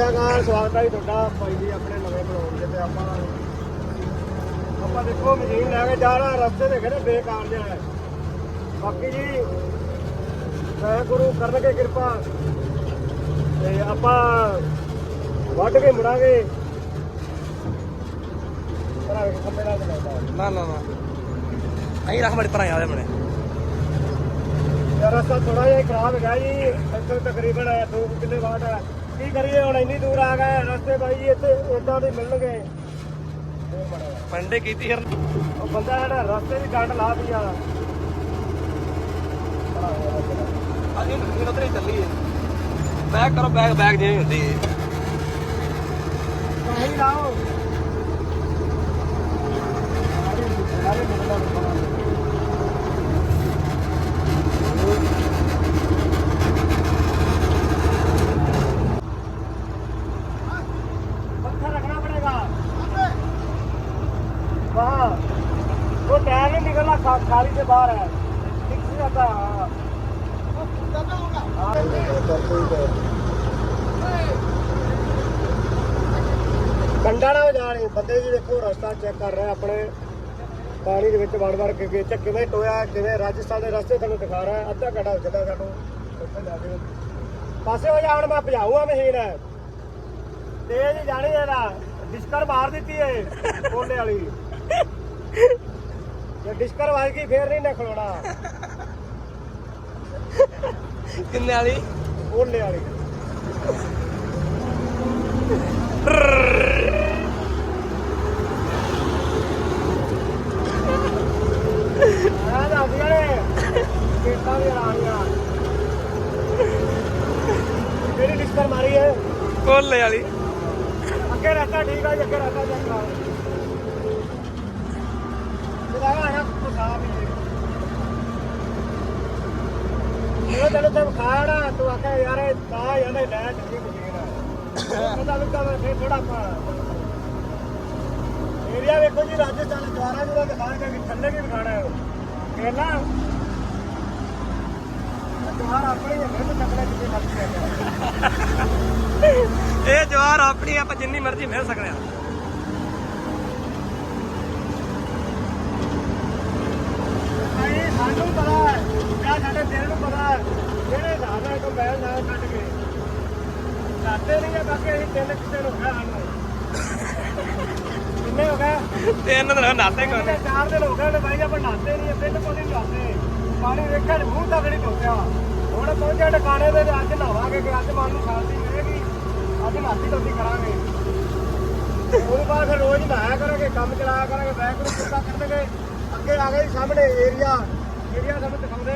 ਸਵਾਗਤ ਹੈ ਜੀ ਤੁਹਾਡਾ ਭਾਈ ਜੀ ਆਪਣੇ ਨਵੇਂ ਬਲੌਗ ਦੇ ਤੇ ਆਪਾਂ ਆਪਾਂ ਦੇਖੋ ਮਸ਼ੀਨ ਲੈ ਕੇ ਜਾ ਰਹਾ ਰਸਤੇ ਦੇ ਖੜੇ ਬੇਕਾਰ ਜਿਹਾ ਹੈ। ਬਾਕੀ ਜੀ ਮੈਂ ਗੁਰੂ ਕਰਨਗੇ ਕਿਰਪਾ ਤੇ ਆਪਾਂ ਵੱਢ ਕੇ ਮੁੜਾਂਗੇ। ਪਰਾਂ ਵੇਖ ਖੱਬੇ ਨਾਲ ਚਲਾਉਂਦਾ ਨਾ ਨਾ ਨਾ। ਅਹੀਂ ਰੱਖ ਆਵੇ ਰਸਤਾ ਥੋੜਾ ਜਿਹਾ ਖਰਾਬ ਹੈਗਾ ਜੀ ਇੱਥੇ ਤਕਰੀਬਨ 2 ਕਿੱਲੇ ਬਾਅਦ ਹੈ। ਕੀ ਕਰੀਏ ਹੁਣ ਇੰਨੀ ਦੂਰ ਆ ਗਏ ਰਸਤੇ ਬਾਈ ਜੀ ਇੱਥੇ ਇਦਾਂ ਦੇ ਮਿਲਣਗੇ। ਪੰਡੇ ਕੀਤੀ ਫਿਰ। ਉਹ ਬੰਦਾ ਜਿਹੜਾ ਰਸਤੇ ਦੀ ਡੰਡ ਲਾ ਤੁਸੀਂ ਉਧਰ ਹੀ ਚੱਲੀਏ। ਬੈਗ ਕਰੋ ਬੈਗ ਬੈਗ ਜਿਵੇਂ ਹੁੰਦੀ ਹੈ ਨਹੀਂ ਲਾਓ। ਕੰਡਾ ਨਾ ਜਾਣੇ ਬੰਦੇ ਜੀ ਦੇਖੋ, ਰਸਤਾ ਚੈੱਕ ਕਰ ਰਿਹਾ ਆਪਣੇ। ਪਾਣੀ ਦੇ ਵਿੱਚ ਵੜ ਵੜ ਕੇ ਵਿੱਚ ਕਿਵੇਂ ਟੋਇਆ, ਕਿਵੇਂ ਰਾਜਸਥਾਨ ਦੇ ਰਸਤੇ ਤੁਹਾਨੂੰ ਦਿਖਾ ਰਿਹਾ। ਅੱਧਾ ਘੰਟਾ ਹੋ ਸਾਨੂੰ। ਉੱਥੇ ਜਾ ਕੇ। ਪਾਸੇ ਹੋ ਜਾਣ ਮੈਂ ਭਜਾਊਗਾ ਮਸ਼ੀਨ। ਤੇਜ਼ ਜਾਣੀ ਇਹਦਾ। ਡਿਸਕਰ ਮਾਰ ਦਿੱਤੀ ਏ ਕੋਲੇ ਵਾਲੀ। ਜੇ ਡਿਸਕਰ ਵੱਜ ਗਈ, ਫੇਰ ਨਹੀਂ ਨਾ ਖਲੋਣਾ। ਕਿੰਨੇ ਵਾਲੀ? ਕੋਲੇ ਵਾਲੀ। ਆ ਜਾਂਦੀਆਂ ਨੇ ਕੀਟਾਂ ਵੀ ਰਾਣੀਆਂ ਮੇਰੀ ਡਿਸਕਰ ਮਾਰੀ ਹੈ। ਕੋਲੇ ਵਾਲੀ। ਅੱਗੇ ਰਸਤਾ ਠੀਕ ਆ ਜੀ ਅੱਗੇ ਰਸਤਾ ਕਰਾ ਜਿਹੜਾ ਆਇਆ ਕੁਸਾ ਵੀ ਇਹ ਤੈਨੂੰ ਤੇ ਤੂੰ ਆਖਿਆ ਯਾਰ ਇਹ ਤਾਂ ਇਹਨੇ ਲੈ ਚੱਲੀ ਮਸ਼ੀਨ ਉਹਦਾ ਵੀ ਤਾਂ ਫੇਰ ਥੋੜਾ ਪਾ ਏਰੀਆ ਵੇਖੋ ਜੀ ਰਾਜਸਥਾਨ ਦੁਆਰਾ ਜਿਹੜਾ ਦਿਖਾਣਗੇ ਕਿ ਥੱਲੇ ਵੀ ਦਿਖਾਣਾ ਹੈ। ਕਹਿਣਾ ਦੁਆਰਾ ਆਪਣੇ ਹੀ ਹੈ ਫਿਰ ਤੱਕੜਾ ਜਿੱਥੇ ਮਰਜ਼ੀ ਹੈ ਇਹ ਜਵਾਰ ਆਪਣੀ ਆਪਾਂ ਜਿੰਨੀ ਮਰਜ਼ੀ ਮਿਲ ਸਕਦੇ ਆ ਸਾਨੂੰ ਪਤਾ ਹੈ। ਜਾਂ ਸਾਡੇ ਦਿਲ ਨੂੰ ਪਤਾ ਜਿਹੜੇ ਹਿਸਾਬ ਨਾਲ ਕੋਈ ਬੈਲ ਨਾਲ ਕੱਟ ਕੇ। ਨਾਤੇ ਨਹੀਂ ਆ ਬਾਕੀ ਅਸੀਂ ਤਿੰਨ ਨੂੰ ਹੋ ਗਏ ਸਾਨੂੰ। ਕਿੰਨੇ ਹੋ ਗਏ? ਤਿੰਨ ਦਿਨ ਨਾਤੇ ਜਾਂ ਚਾਰ ਦਿਨ ਹੋ ਗਏ ਨੇ ਬਾਈ ਆਪਾਂ ਨਾਤੇ ਨਹੀਂ ਬਿਲਕੁਲ ਨਹੀਂ ਨਾਤੇ। ਪਾਣੀ ਵੇਖਿਆ ਨੀ, ਮੂੰਹ ਤੱਕ ਨਹੀਂ ਧੋਤਿਆ। ਹੁਣ ਪਹੁੰਚੇ ਟਿਕਾਣੇ ਦੇ ਤੇ ਅੱਜ ਨਹਾਵਾਂਗੇ ਕਿ ਅੱਜ ਮਨ ਨੂੰ ਸ਼ਾਂਤੀ ਮਿਲੇਗੀ। ਅੱਜ ਨਾਤੀ ਧੋਤੀ ਕਰਾਂਗੇ। ਉਹਦੇ ਬਾਅਦ ਫਿਰ ਰੋਜ਼ ਨਹਾਇਆ ਕਰਾਂਗੇ ਕੰਮ ਚਲਾਇਆ ਕਰਾਂਗੇ ਬੈਂਕ ਨੂੰ ਕਿੱਦਾਂ ਕਰਨਗੇ। ਅੱਗੇ ਆ ਗਏ ਸਾਹਮਣੇ ਏਰੀਆ ਏਰੀਆ ਸਾਨੂੰ ਦਿਖਾਉਂਦੇ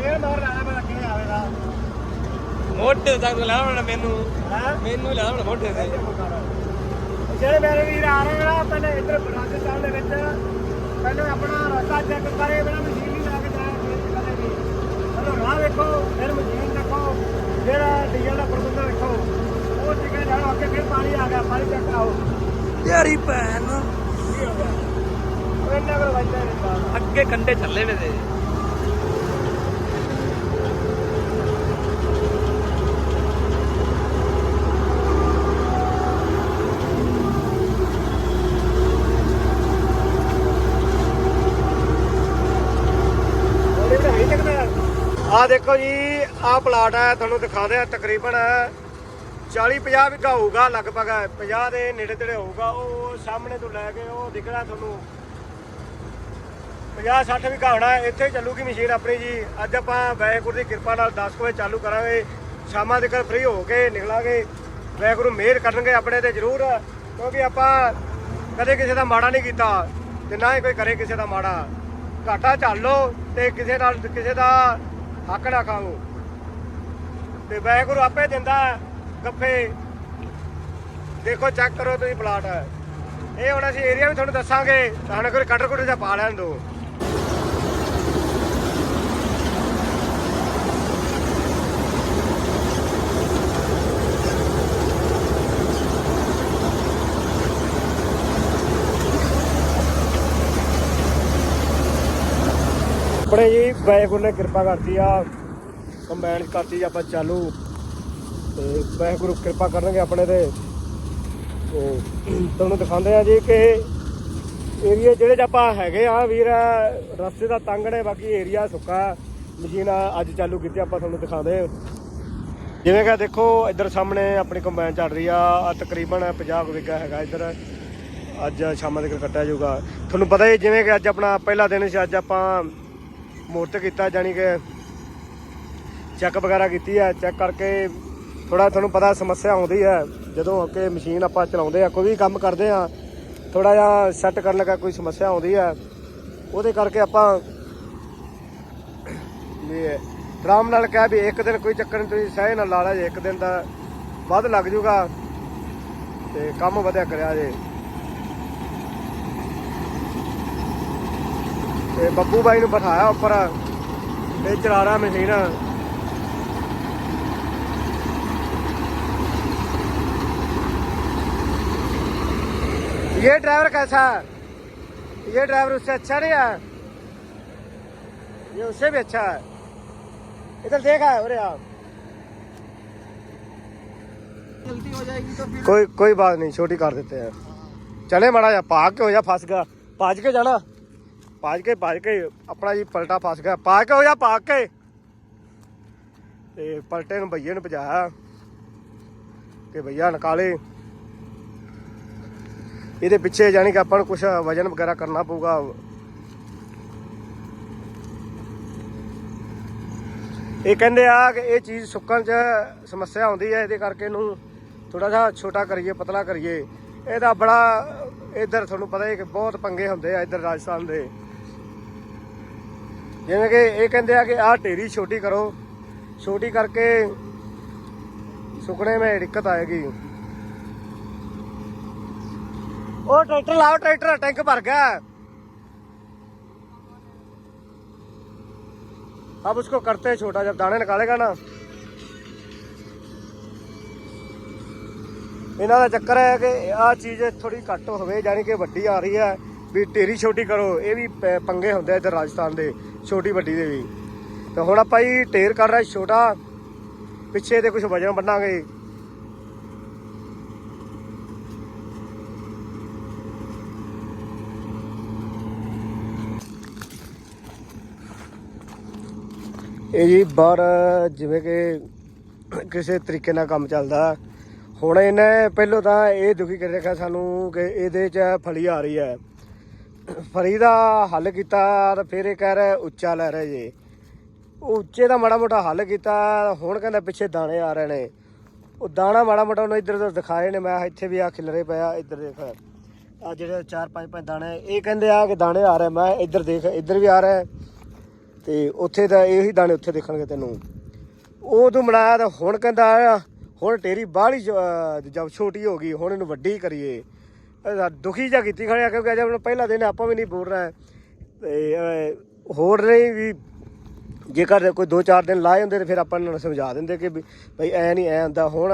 ਇਹ ਮਾਰ ਲੈਣਾ ਮੈਂ ਆਵੇਗਾ ਤੱਕ ਮੈਨੂੰ। ਹੈ? ਮੈਨੂੰ ਲੈ ਲੈਣਾ ਮੋਢੇ ਤੇ। ਜਿਹੜੇ ਮੇਰੇ ਵੀਰ ਆ ਰਹੇ ਨੇ ਪਹਿਲੇ ਇੱਧਰ ਰਾਜਸਥਾਨ ਦੇ ਵਿੱਚ ਪਹਿਲੇ ਆਪਣਾ ਰਸਤਾ ਚੈੱਕ ਕਰੇ ਬਿਨਾ ਮਸ਼ੀਨ ਨਹੀਂ ਲਾ ਕੇ ਕਦੇ ਵੀ। ਪਹਿਲਾਂ ਰਾਹ ਵੇਖੋ ਫਿਰ ਮਸ਼ੀਨ ਦੇਖੋ ਫਿਰ ਡੀਜ਼ਲ ਦਾ ਪ੍ਰਬੰਧ ਵੇਖੋ। ਉਹ ਟਿਕਾ ਜਾਣਾ ਅੱਗੇ ਫਿਰ ਪਾਣੀ ਆ ਗਿਆ ਪਾਣੀ ਚੈੱਕ ਕਰਾਓ। ਤੇਰੀ ਭੈਣ ਕੀ ਹੋ ਗਿਆ ਉਹ ਇੰਨਾ ਕਰ ਵੱਜਦਾ ਨਹੀਂ ਬਾਹਰ ਅੱਗੇ ਕੰਡੇ ਚੱਲੇ ਵੇ ਤੇ ਆ ਦੇਖੋ ਜੀ ਆ ਪਲਾਟ ਹੈ ਤੁਹਾਨੂੰ ਦਿਖਾ ਦਿਆਂ ਤਕਰੀਬਨ 40 50 ਵਿਗਾ ਹੋਊਗਾ, ਲਗਭਗ 50 ਦੇ ਨੇੜੇ ਤੇੜੇ ਹੋਊਗਾ। ਉਹ ਸਾਹਮਣੇ ਤੋਂ ਲੈ ਕੇ ਉਹ ਦਿਖਣਾ ਤੁਹਾਨੂੰ। 50 60 ਵਿਗਾ ਹੋਣਾ ਇੱਥੇ ਚੱਲੂਗੀ ਮਸ਼ੀਨ ਆਪਣੀ ਜੀ। ਅੱਜ ਆਪਾਂ ਵਾਹਿਗੁਰੂ ਦੀ ਕਿਰਪਾ ਨਾਲ 10 ਕੁ ਵਜੇ ਚਾਲੂ ਕਰਾਂਗੇ। ਸ਼ਾਮਾਂ ਤੱਕ ਫ੍ਰੀ ਹੋ ਕੇ ਨਿਕਲਾਂਗੇ। ਵਾਹਿਗੁਰੂ ਮਿਹਰ ਕਰਨਗੇ ਆਪਣੇ ਤੇ ਜ਼ਰੂਰ, ਕਿਉਂਕਿ ਆਪਾਂ ਕਦੇ ਕਿਸੇ ਦਾ ਮਾੜਾ ਨਹੀਂ ਕੀਤਾ ਤੇ ਨਾ ਹੀ ਕੋਈ ਕਰੇ ਕਿਸੇ ਦਾ ਮਾੜਾ। ਘਾਟਾ ਝੱਲ ਲਓ ਤੇ ਕਿਸੇ ਨਾਲ ਕਿਸੇ ਦਾ ਹੱਕ ਨਾ ਖਾਓ। ਤੇ ਵਾਹਿਗੁਰੂ ਆਪੇ ਦਿੰਦਾ ਗੱਫੇ। ਦੇਖੋ ਚੈੱਕ ਕਰੋ ਤੁਸੀਂ ਪਲਾਟ ਇਹ ਹੁਣ ਅਸੀਂ ਏਰੀਆ ਵੀ ਤੁਹਾਨੂੰ ਦੱਸਾਂਗੇ। ਤਾਂ ਹੁਣ ਕੋਈ ਕਟਰ ਕੁਟਰ ਜਾਂ ਪਾ ਲੈਣ ਦਿਓ ਆਪਣੇ ਜੀ ਵਾਹਿਗੁਰੂ ਨੇ ਕਿਰਪਾ ਕਰਤੀ ਆ ਕੰਬਾਈਨ ਕਰਤੀ ਆਪਾਂ ਚਾਲੂ। ਤੇ ਵਾਹਿਗੁਰੂ ਕਿਰਪਾ ਕਰਨਗੇ ਆਪਣੇ ਤੇ। ਤੁਹਾਨੂੰ ਦਿਖਾਉਂਦੇ ਆ ਜੀ ਕਿ ਏਰੀਆ ਜਿਹੜੇ 'ਚ ਆਪਾਂ ਹੈਗੇ ਆ ਵੀਰ, ਰਸਤੇ ਦਾ ਤੰਗ ਨੇ, ਬਾਕੀ ਏਰੀਆ ਸੁੱਕਾ, ਮਸ਼ੀਨ ਅੱਜ ਚਾਲੂ ਕੀਤੀ ਆਪਾਂ ਤੁਹਾਨੂੰ ਦਿਖਾਉਂਦੇ ਜਿਵੇਂ ਕਿ ਦੇਖੋ, ਇੱਧਰ ਸਾਹਮਣੇ ਆਪਣੀ ਕੰਬਾਈਨ ਚੱਲ ਰਹੀ ਆ ਤਕਰੀਬਨ 50 ਕੁ ਵਿਗਾ ਹੈਗਾ ਇੱਧਰ। ਅੱਜ ਸ਼ਾਮਾਂ ਤੱਕ ਕੱਟਿਆ ਜਾਊਗਾ। ਤੁਹਾਨੂੰ ਪਤਾ ਹੀ ਜਿਵੇਂ ਕਿ ਅੱਜ ਆਪਣਾ ਪਹਿਲਾ ਦਿਨ ਸੀ, ਅੱਜ ਆਪਾਂ ਮੋਰਤ ਕੀਤਾ ਜਾਨੀ ਕਿ ਚੈੱਕ ਵਗੈਰਾ ਕੀਤੀ ਹੈ। ਚੈੱਕ ਕਰਕੇ ਥੋੜਾ ਤੁਹਾਨੂੰ ਪਤਾ ਸਮੱਸਿਆ ਆਉਂਦੀ ਹੈ। ਜਦੋਂ ਕਿ ਮਸ਼ੀਨ ਆਪਾਂ ਚਲਾਉਂਦੇ ਆ ਕੋਈ ਵੀ ਕੰਮ ਕਰਦੇ ਆ ਥੋੜਾ ਜਿਹਾ ਸੈੱਟ ਕਰਨ ਲੱਗਾ ਕੋਈ ਸਮੱਸਿਆ ਆਉਂਦੀ ਹੈ। ਉਹਦੇ ਕਰਕੇ ਆਪਾਂ ਵੀ ਆਰਾਮ ਨਾਲ ਕਹਿ ਵੀ ਇੱਕ ਦਿਨ ਕੋਈ ਚੱਕਰ ਨਹੀਂ ਤੁਸੀਂ ਸਹਿ ਨਾਲ ਲਾ ਲਿਆ ਜੇ, ਇੱਕ ਦਿਨ ਦਾ ਵੱਧ ਲੱਗ ਜੂਗਾ ਤੇ ਕੰਮ ਵਧਿਆ ਕਰਿਆ ਜੇ। ਤੇ ਬੱਬੂ ਬਾਈ ਨੂੰ ਬਿਠਾਇਆ ਉੱਪਰ ਤੇ ਚਲਾ ਰਿਹਾ ਮਸ਼ੀਨ ये ड्राइवर कैसा है ये ड्राइवर उससे अच्छा नहीं है ये उससे भी अच्छा है इधर देखा है अरे आप गलती हो जाएगी तो फिर कोई कोई बात नहीं छोटी कर देते हैं चले माड़ा जा भाग के हो जा फंस गया भाज के जाना ਪਾਜ ਕੇ ਪਾਜ ਕੇ, ਆਪਣਾ ਜੀ ਪਲਟਾ ਫਸ ਗਿਆ। ਪਾ ਕੇ ਹੋ ਜਾ ਪਾ ਕੇ। ਤੇ ਪਲਟੇ ਨੂੰ ਭਈਏ ਨੂੰ ਭਜਾਇਆ। ਕਿ ਭਈਆ ਨਕਾਲੇ। ਇਹਦੇ ਪਿੱਛੇ ਜਾਣੀ ਕਿ ਆਪਾਂ ਨੂੰ ਕੁਝ ਵਜਨ ਵਗੈਰਾ ਕਰਨਾ ਪਊਗਾ। ਇਹ ਕਹਿੰਦੇ ਆ ਕਿ ਇਹ ਚੀਜ਼ ਸੁੱਕਣ 'ਚ ਸਮੱਸਿਆ ਆਉਂਦੀ ਹੈ, ਇਹਦੇ ਕਰਕੇ ਇਹਨੂੰ ਥੋੜਾ ਜਿਹਾ ਛੋਟਾ ਕਰੀਏ, ਪਤਲਾ ਕਰੀਏ। ਇਹਦਾ ਬੜਾ, ਇਧਰ ਤੁਹਾਨੂੰ ਪਤਾ ਹੈ ਕਿ ਬਹੁਤ ਪੰਗੇ ਹੁੰਦੇ ਆ ਇਧਰ ਰਾਜਸਥਾਨ ਦੇ। ਜਿਵੇਂ ਕਿ ਇਹ ਕਹਿੰਦੇ ਆ ਕਿ ਆਹ ਢੇਰੀ ਛੋਟੀ ਕਰੋ ਛੋਟੀ ਕਰਕੇ ਸੁੱਕਣੇ में ਦਿੱਕਤ ਆਏਗੀ ਉਹ ਟਰੈਕਟਰ ਲਾਓ ਟਰੈਕਟਰ ਟੈਂਕ ਭਰ ਗਿਆ अब उसको करते हैं छोटा जब दाने निकालेगा ना ਇਹਨਾਂ ਦਾ ਚੱਕਰ ਹੈ ਕਿ ਆਹ ਚੀਜ਼ ਥੋੜੀ ਘੱਟ ਹੋਵੇ ਯਾਨੀ ਕਿ ਵੱਡੀ ਆ ਰਹੀ ਹੈ ਵੀ ਢੇਰੀ ਛੋਟੀ ਕਰੋ, ਇਹ ਵੀ ਪ- ਪੰਗੇ ਹੁੰਦੇ ਆ ਇੱਧਰ ਰਾਜਸਥਾਨ ਦੇ, ਛੋਟੀ ਵੱਡੀ ਦੇ ਵੀ। ਤੇ ਹੁਣ ਆਪਾਂ ਜੀ ਢੇਰ ਕਰ ਰਹੇ ਛੋਟਾ, ਪਿੱਛੇ ਤੇ ਕੁਝ ਵਜਨ ਬੰਨਾਂਗੇ। ਇਹ ਜੀ ਬਾਹਰ ਜਿਵੇਂ ਕਿ ਕਿਸੇ ਤਰੀਕੇ ਨਾਲ ਕੰਮ ਚੱਲਦਾ। ਹੁਣ ਇਹਨੇ ਪਹਿਲੋਂ ਤਾਂ ਇਹ ਦੁਖੀ ਕਰ ਰੱਖਿਆ ਸਾਨੂੰ ਕਿ ਇਹਦੇ 'ਚ ਫਲੀ ਆ ਰਹੀ ਹੈ। ਫਰੀ ਦਾ ਹੱਲ ਕੀਤਾ ਤਾਂ ਫਿਰ ਇਹ ਕਹਿ ਰਿਹਾ ਉੱਚਾ ਲੈ ਰਿਹਾ ਜੇ। ਉਹ ਉੱਚੇ ਦਾ ਮਾੜਾ ਮੋਟਾ ਹੱਲ ਕੀਤਾ, ਹੁਣ ਕਹਿੰਦਾ ਪਿੱਛੇ ਦਾਣੇ ਆ ਰਹੇ ਨੇ। ਉਹ ਦਾਣਾ ਮਾੜਾ ਮੋਟਾ ਉਹਨੂੰ ਇੱਧਰ ਉੱਧਰ ਦਿਖਾਏ ਨੇ, ਮੈਂ ਇੱਥੇ ਵੀ ਆ ਖਿਲਰੇ ਪਿਆ, ਇੱਧਰ ਦੇਖ। ਆ ਜਿਹੜੇ ਚਾਰ ਪੰਜ ਪੰਜ ਦਾਣੇ, ਇਹ ਕਹਿੰਦੇ ਆ ਕਿ ਦਾਣੇ ਆ ਰਹੇ, ਮੈਂ ਇੱਧਰ ਦੇਖ, ਇੱਧਰ ਵੀ ਆ ਰਿਹਾ। ਤੇ ਉੱਥੇ ਤਾਂ ਇਹੀ ਦਾਣੇ ਉੱਥੇ ਦੇਖਣਗੇ ਤੈਨੂੰ। ਉਹ ਤੂੰ ਬਣਾਇਆ ਤਾਂ ਹੁਣ ਕਹਿੰਦਾ ਹੁਣ ਤੇਰੀ ਬਾਹਲੀ ਜਦ ਛੋਟੀ ਹੋ ਗਈ, ਹੁਣ ਇਹਨੂੰ ਵੱਡੀ ਕਰੀਏ। ਦੁਖੀ ਜਾ ਕੀਤੀ ਖੜਿਆ, ਕਿਉਂਕਿ ਅਜੇ ਹੁਣ ਪਹਿਲਾ ਦਿਨ ਆਪਾਂ ਵੀ ਨਹੀਂ ਬੋਲ ਰਿਹਾ। ਤੇ ਹੋਰ ਨਹੀਂ ਵੀ ਜੇਕਰ ਕੋਈ 2-4 ਦਿਨ ਲਾਏ ਹੁੰਦੇ ਤੇ ਫਿਰ ਆਪਾਂ ਇਹਨਾਂ ਨੂੰ ਸਮਝਾ ਦਿੰਦੇ ਕਿ ਵੀ ਭਾਈ ਐ ਨਹੀਂ, ਐ ਹੁੰਦਾ। ਹੁਣ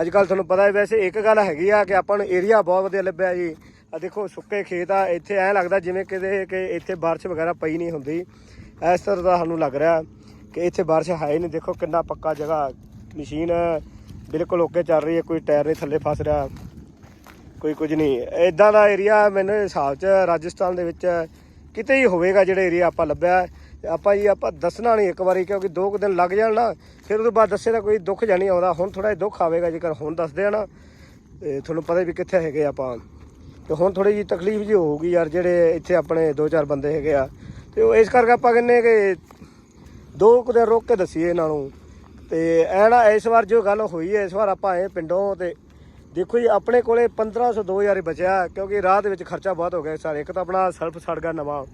ਅੱਜ ਕੱਲ ਤੁਹਾਨੂੰ ਪਤਾ ਹੈ ਵੈਸੇ ਇੱਕ ਗੱਲ ਹੈਗੀ ਆ ਕਿ ਆਪਾਂ ਨੂੰ ਏਰੀਆ ਬਹੁਤ ਵਧੀਆ ਲੱਭਿਆ ਜੀ। ਆ ਦੇਖੋ, ਸੁੱਕੇ ਖੇਤ ਆ, ਇੱਥੇ ਐ ਲੱਗਦਾ ਜਿਵੇਂ ਕਿਤੇ ਕਿ ਇੱਥੇ ਬਾਰਿਸ਼ ਵਗੈਰਾ ਪਈ ਨਹੀਂ ਹੁੰਦੀ। ਇਸ ਤਰ੍ਹਾਂ ਦਾ ਸਾਨੂੰ ਲੱਗ ਰਿਹਾ ਕਿ ਇੱਥੇ ਬਾਰਿਸ਼ ਹੈ ਹੀ ਨਹੀਂ। ਦੇਖੋ ਕਿੰਨਾ ਪੱਕਾ ਜਗ੍ਹਾ, ਮਸ਼ੀਨ ਬਿਲਕੁਲ ਓਕੇ ਚੱਲ ਰਹੀ ਹੈ, ਕੋਈ ਟਾਇਰ ਨਹੀਂ ਥੱਲੇ ਫਸ ਰਿਹਾ। ਕੋਈ ਕੁਝ ਨਹੀਂ। ਇਦਾਂ ਦਾ ਏਰੀਆ ਮੈਨੂੰ ਹਿਸਾਬ 'ਚ ਰਾਜਸਥਾਨ ਦੇ ਵਿੱਚ ਕਿਤੇ ਹੀ ਹੋਵੇਗਾ ਜਿਹੜੇ ਏਰੀਆ ਆਪਾਂ ਲੱਭਿਆ। ਆਪਾਂ ਜੀ, ਆਪਾਂ ਦੱਸਣਾ ਨਹੀਂ ਇੱਕ ਵਾਰੀ ਕਿਉਂਕਿ ਦੋ ਕੁ ਦਿਨ ਲੱਗ ਜਾਣ ਨਾ, ਫਿਰ ਉਹਦੇ ਬਾਅਦ ਦੱਸੇ ਤਾਂ ਕੋਈ ਦੁੱਖ ਜਾਣੀ ਆਉਂਦਾ। ਹੁਣ ਥੋੜਾ ਜਿਹਾ ਦੁੱਖ ਆਵੇਗਾ, ਜੇਕਰ ਹੁਣ ਦੱਸਦੇ ਆ ਨਾ, ਤੇ ਤੁਹਾਨੂੰ ਪਤਾ ਵੀ ਕਿੱਥੇ ਹੈਗੇ ਆਪਾਂ। ਤੇ ਹੁਣ ਥੋੜੀ ਜੀ ਤਕਲੀਫ ਜੀ ਹੋਊਗੀ ਯਾਰ, ਜਿਹੜੇ ਇੱਥੇ ਆਪਣੇ ਦੋ ਚਾਰ ਬੰਦੇ ਹੈਗੇ ਆ। ਤੇ ਉਹ ਇਸ ਕਰਕੇ ਆਪਾਂ ਕਹਿੰਨੇ ਕਿ ਦੋ ਕੁ ਦਿਨ ਰੋਕ ਕੇ ਦਸੀਏ ਇਹਨਾਂ ਨੂੰ। ਤੇ ਐ ਨਾ ਇਸ ਵਾਰ ਜੋ ਗੱਲ ਹੋਈ ਹੈ ਇਸ ਵਾਰ ਆਪਾਂ ਆਏ ਪਿੰਡੋਂ ਤੇ ਦੇਖੋ ਜੀ, ਆਪਣੇ ਕੋਲੇ 1500 2000 ਹੀ ਬਚਿਆ, ਕਿਉਂਕਿ ਰਾਹ ਦੇ ਵਿੱਚ ਖਰਚਾ ਬਹੁਤ ਹੋ ਗਿਆ ਸਾਰੇ ਇੱਕ ਤਾਂ ਆਪਣਾ ਸਲਫ ਸੜ ਗਿਆ ਨਵਾਂ।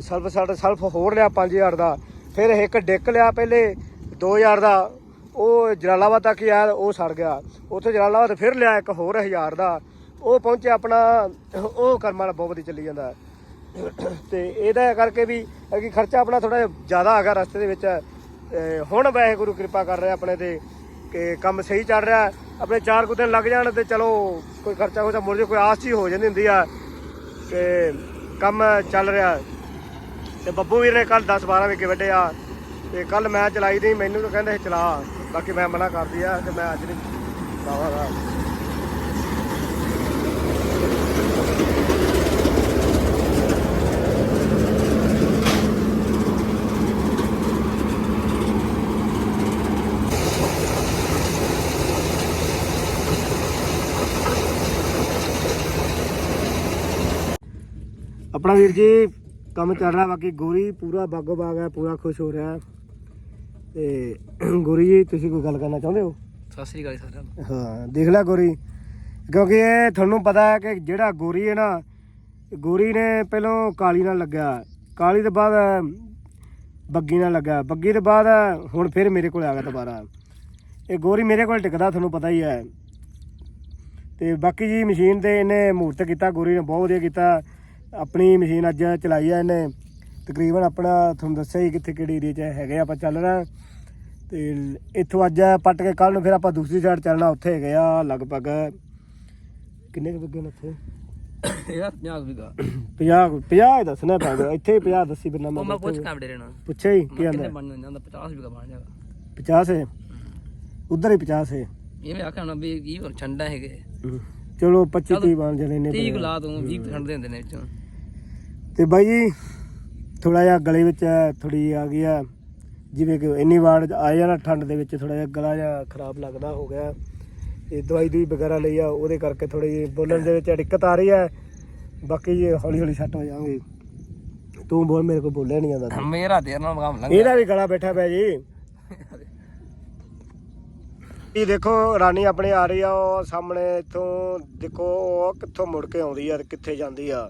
ਸਲਫ ਸੜ ਸਲਫ ਹੋਰ ਲਿਆ 5000 ਦਾ। ਫਿਰ ਇੱਕ ਡਿੱਕ ਲਿਆ ਪਹਿਲੇ 2000 ਦਾ। ਉਹ ਜਲਾਲਾਬਾਦ ਤੱਕ ਹੀ ਆਇਆ, ਉਹ ਸੜ ਗਿਆ। ਉੱਥੇ ਜਲਾਲਾਬਾਦ ਫਿਰ ਲਿਆ ਇੱਕ ਹੋਰ 1000 ਦਾ। ਉਹ ਪਹੁੰਚਿਆ ਆਪਣਾ, ਉਹ ਕਰਮਾਂ ਵਾਲਾ ਬਹੁਤ ਵਧੀਆ ਚੱਲੀ ਜਾਂਦਾ। ਤੇ ਇਹਦਾ ਕਰਕੇ ਵੀ ਕਿ ਖਰਚਾ ਆਪਣਾ ਥੋੜਾ ਜ਼ਿਆਦਾ ਆ ਗਿਆ ਰਸਤੇ ਦੇ ਵਿੱਚ। ਤੇ ਹੁਣ ਵਾਹਿਗੁਰੂ ਕਿਰਪਾ ਕਰ ਰਿਹਾ ਆਪਣੇ ਤੇ, ਕਿ ਕੰਮ ਸਹੀ ਚੱਲ ਰਿਹਾ। ਆਪਣੇ ਚਾਰ ਕੁ ਦਿਨ ਲੱਗ ਜਾਣ ਤੇ ਚਲੋ ਕੋਈ ਖਰਚਾ ਹੋ ਮੁੜ ਜੇ ਕੋਈ ਆਸ ਹੀ ਹੋ ਜਾਂਦੀ ਹੁੰਦੀ ਆ। ਕਿ ਕੰਮ ਚੱਲ ਰਿਹਾ। ਤੇ ਬੱਬੂ ਵੀਰ ਨੇ ਕੱਲ 10 12 ਵਿਕੇ ਵੱਡੇ ਆ। ਤੇ ਕੱਲ ਮੈਂ ਚਲਾਈ ਦੀ, ਮੈਨੂੰ ਤਾਂ ਕਹਿੰਦੇ ਸੀ, ਚਲਾ। ਬਾਕੀ ਮੈਂ ਮਨਾ ਕਰਦੀ ਆ ਕਿ ਮੈਂ ਅੱਜ ਨਹੀਂ ਲਾਵਾਂਗਾ ਆਪਣਾ ਵੀਰ ਜੀ ਕੰਮ ਚੱਲ ਰਿਹਾ ਬਾਕੀ ਗੋਰੀ ਪੂਰਾ ਬਾਗੋ ਬਾਗ ਹੈ ਪੂਰਾ ਖੁਸ਼ ਹੋ ਰਿਹਾ ਹੈ। ਤੇ ਗੋਰੀ ਜੀ ਤੁਸੀਂ ਕੋਈ ਗੱਲ ਕਰਨਾ ਚਾਹੁੰਦੇ ਹੋ? ਸਤਿ ਸ੍ਰੀ ਅਕਾਲ ਜੀ ਸਾਰਿਆਂ ਨੂੰ। ਹਾਂ ਦੇਖ ਲੈ ਗੋਰੀ। ਕਿਉਂਕਿ ਇਹ ਤੁਹਾਨੂੰ ਪਤਾ ਹੈ ਕਿ ਜਿਹੜਾ ਗੋਰੀ ਹੈ ਨਾ ਗੋਰੀ ਨੇ ਪਹਿਲਾਂ ਕਾਲੀ ਨਾਲ ਲੱਗਿਆ। ਕਾਲੀ ਤੋਂ ਬਾਅਦ ਬੱਗੀ ਨਾਲ ਲੱਗਾ ਬੱਗੀ ਤੋਂ ਬਾਅਦ ਹੁਣ ਫਿਰ ਮੇਰੇ ਕੋਲ ਆ ਗਿਆ ਦੁਬਾਰਾ। ਇਹ ਗੋਰੀ ਮੇਰੇ ਕੋਲ ਟਿਕਦਾ ਤੁਹਾਨੂੰ ਪਤਾ ਹੀ ਹੈ। ਤੇ ਬਾਕੀ ਜੀ ਮਸ਼ੀਨ ਤੇ ਇਹਨੇ ਮੂਰਤ ਕੀਤਾ ਗੋਰੀ ਨੇ ਬਹੁਤ ਵਧੀਆ ਕੀਤਾ। ਆਪਣੀ ਮਸ਼ੀਨ ਅੱਜ ਚਲਾਈ ਆ ਇਹਨੇ। ਤਕਰੀਬਨ ਆਪਣਾ ਤੁਹਾਨੂੰ ਦੱਸਿਆ ਹੀ ਕਿੱਥੇ ਕਿਹੜੀ ਏਰੀਆ 'ਚ ਹੈਗੇ ਆਪਾਂ ਚੱਲ ਰਹੇ। ਤੇ ਇੱਥੋਂ ਅੱਜ ਪੱਟ ਕੇ ਕੱਲ ਨੂੰ ਫਿਰ ਆਪਾਂ ਦੂਸਰੀ ਸਾਈਡ ਚੱਲਣਾ ਉੱਥੇ ਹੈਗੇ ਆ ਲਗਭਗ ਕਿੰਨੇ ਕੁ ਬੱਗੇ ਨੇ ਉੱਥੇ? ਇਹਦਾ 50 ਵੀਗਾ। 50 50 ਦੱਸਣਾ ਪੈਗਾ ਇੱਥੇ ਹੀ 50 ਦੱਸੀ ਬਿਨਾ ਉਹ ਮੈਂ ਪੁੱਛ ਕੇ ਬੜੇ ਰਹਿਣਾ ਪੁੱਛਿਆ ਹੀ ਕੀ ਕਿੰਨੇ ਆਂਦਾ? ਬਣ ਜਾਂਦਾ 50 ਵੀਗਾ ਬਣ ਜਾਏਗਾ। 50 ਹੈ ਉਧਰ ਹੀ 50 ਹੈ ਇਹ ਮੈਂ ਆਖਿਆ ਹੁਣ ਵੀ ਕੀ ਹੋਰ ਛੰਡਾ ਹੈਗੇ। ਚਲੋ 25 30 ਬਣ ਜਣੇ ਨੇ 30 ਗੁਲਾ ਤੂੰ 20 ਛੰਡ ਦਿੰਦੇ ਨੇ ਵਿੱਚੋਂ। ਤੇ ਬਾਈ ਜੀ ਥੋੜਾ ਜਿਹਾ ਗਲੇ ਵਿੱਚ ਥੋੜੀ ਆ ਗਈ ਆ ਜਿਵੇਂ ਕਿ ਇੰਨੀ ਵਾਰ ਆ ਨਾ ਠੰਡ ਦੇ ਵਿੱਚ ਥੋੜਾ ਜਿਹਾ ਗਲਾ ਜਿਹਾ ਖਰਾਬ ਲੱਗਦਾ ਹੋ ਗਿਆ। ਇਹ ਦਵਾਈ ਦੂਈ ਵਗੈਰਾ ਲਈ ਆ ਉਹਦੇ ਕਰਕੇ ਥੋੜੀ ਜਿਹੀ ਬੋਲਣ ਦੇ ਵਿੱਚ ਦਿੱਕਤ ਆ ਰਹੀ ਹੈ ਬਾਕੀ ਜੀ ਹੌਲੀ ਹੌਲੀ ਸੈੱਟ ਹੋ ਜਾਵਾਂਗੇ। ਤੂੰ ਬੋਲ ਮੇਰੇ ਕੋਲ ਬੋਲਿਆ ਨਹੀਂ ਜਾਂਦਾ। ਮੇਰਾ ਦੇਰ ਨਾਲ ਕੰਮ ਲੰਘ ਇਹਦਾ ਵੀ ਗਲਾ ਬੈਠਾ ਪਿਆ ਜੀ। ਇਹ ਦੇਖੋ ਰਾਣੀ ਆਪਣੀ ਆ ਰਹੀ ਆ ਉਹ ਸਾਹਮਣੇ ਇੱਥੋਂ ਦੇਖੋ ਉਹ ਕਿੱਥੋਂ ਮੁੜ ਕੇ ਆਉਂਦੀ ਆ ਤੇ ਕਿੱਥੇ ਜਾਂਦੀ ਆ।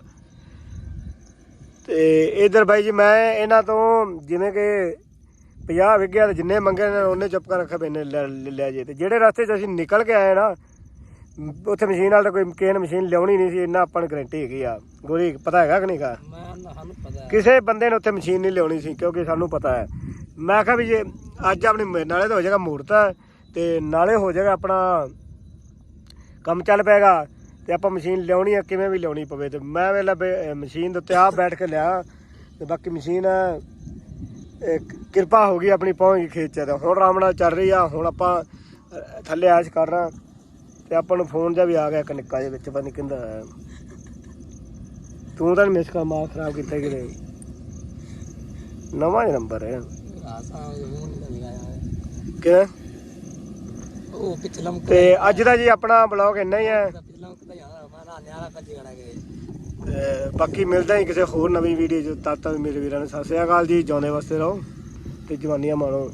ਤੇ ਇਧਰ ਬਾਈ ਜੀ ਮੈਂ ਇਹਨਾਂ ਤੋਂ ਜਿਵੇਂ ਕਿ 50 ਵਿਗਿਆ ਤੇ ਜਿੰਨੇ ਮੰਗੇ ਨੇ ਉਹਨੇ ਚੁੱਪ ਕਰ ਰੱਖਿਆ ਬੈਨੇ ਲੈ ਲਿਆ ਜੇ। ਤੇ ਜਿਹੜੇ ਰਸਤੇ 'ਚ ਅਸੀਂ ਨਿਕਲ ਕੇ ਆਏ ਨਾ ਉੱਥੇ ਮਸ਼ੀਨ ਵਾਲਾ ਤਾਂ ਕੋਈ ਕੇਨ ਮਸ਼ੀਨ ਲਿਆਉਣੀ ਨਹੀਂ ਸੀ ਇੰਨਾ ਆਪਾਂ ਨੂੰ ਗਰੰਟੀ ਹੈਗੀ ਆ। ਗੋਰੀ ਪਤਾ ਹੈਗਾ ਕਿ ਨਹੀਂ ਗਾ ਮੈਂ ਨਾ ਸਾਨੂੰ ਪਤਾ ਹੈ। ਕਿਸੇ ਬੰਦੇ ਨੇ ਉੱਥੇ ਮਸ਼ੀਨ ਨਹੀਂ ਲਿਆਉਣੀ ਸੀ ਕਿਉਂਕਿ ਸਾਨੂੰ ਪਤਾ ਹੈ। ਮੈਂ ਕਿਹਾ ਵੀ ਜੇ ਅੱਜ ਆਪਣੀ ਮ- ਨਾਲੇ ਤਾਂ ਹੋ ਜਾਏਗਾ ਮੂਰਤ ਤੇ ਨਾਲੇ ਹੋ ਜਾਏਗਾ ਆਪਣਾ ਕੰਮ ਚੱਲ ਪਏਗਾ ਤੇ ਆਪਾਂ ਮਸ਼ੀਨ ਲਿਆਉਣੀ ਆ ਕਿਵੇਂ ਵੀ ਲਿਆਉਣੀ ਪਵੇ ਤੇ ਮੈਂ ਵੇਲਾ ਮਸ਼ੀਨ ਦੇ ਉੱਤੇ ਆ ਬੈਠ ਕੇ ਲਿਆ ਤੇ ਬਾਕੀ ਮਸ਼ੀਨ ਕਿਰਪਾ ਹੋ ਗਈ ਆਪਣੀ ਪਹੁੰਚ ਗਈ ਖੇਤ ਚ ਤੇ ਹੁਣ ਆਰਾਮ ਨਾਲ ਚੱਲ ਰਹੀ ਆ ਹੁਣ ਆਪਾਂ ਥੱਲੇ ਆਸ਼ ਕਰ ਰਾਂ ਤੇ ਆਪਾਂ ਨੂੰ ਫੋਨ ਜਿਹਾ ਵੀ ਆ ਗਿਆ ਇੱਕ ਨਿੱਕਾ ਜਿਹਾ ਵਿੱਚ ਪਤਾ ਨਹੀਂ ਕਿੰਦਾ ਆਇਆ ਤੂੰ ਤਾਂ ਮਿਸ ਕਰ ਮਾਰ ਖਰਾਬ ਕੀਤਾ ਕਿ ਨਹੀਂ ਨਵਾਂ ਨੰਬਰ ਹੈ। ਆਸਾਂ ਉਹ ਨਹੀਂ ਲਗਾਇਆ ਕਿ ਉਹ ਪਿਛਲਾ ਮੁਕ ਤੇ ਅੱਜ ਦਾ ਜੀ ਆਪਣਾ ਬਲੌਗ ਇੰਨਾ ਹੀ ਹੈ। ਪਿਛਲਾ ਮੁਕ ਯਾਰ ਤੇ ਬਾਕੀ ਮਿਲਦਾ ਹੀ ਕਿਸੇ ਹੋਰ ਨਵੀਂ ਵੀਡੀਓ ਚ। ਤਦ ਤੱਕ ਮੇਰੇ ਵੀਰਾਂ ਨੂੰ ਸਤਿ ਸ਼੍ਰੀ ਅਕਾਲ ਜੀ ਜਿਉਂਦੇ ਵਾਸਤੇ ਰਹੋ ਤੇ ਜਵਾਨੀਆਂ ਮਾਣੋ।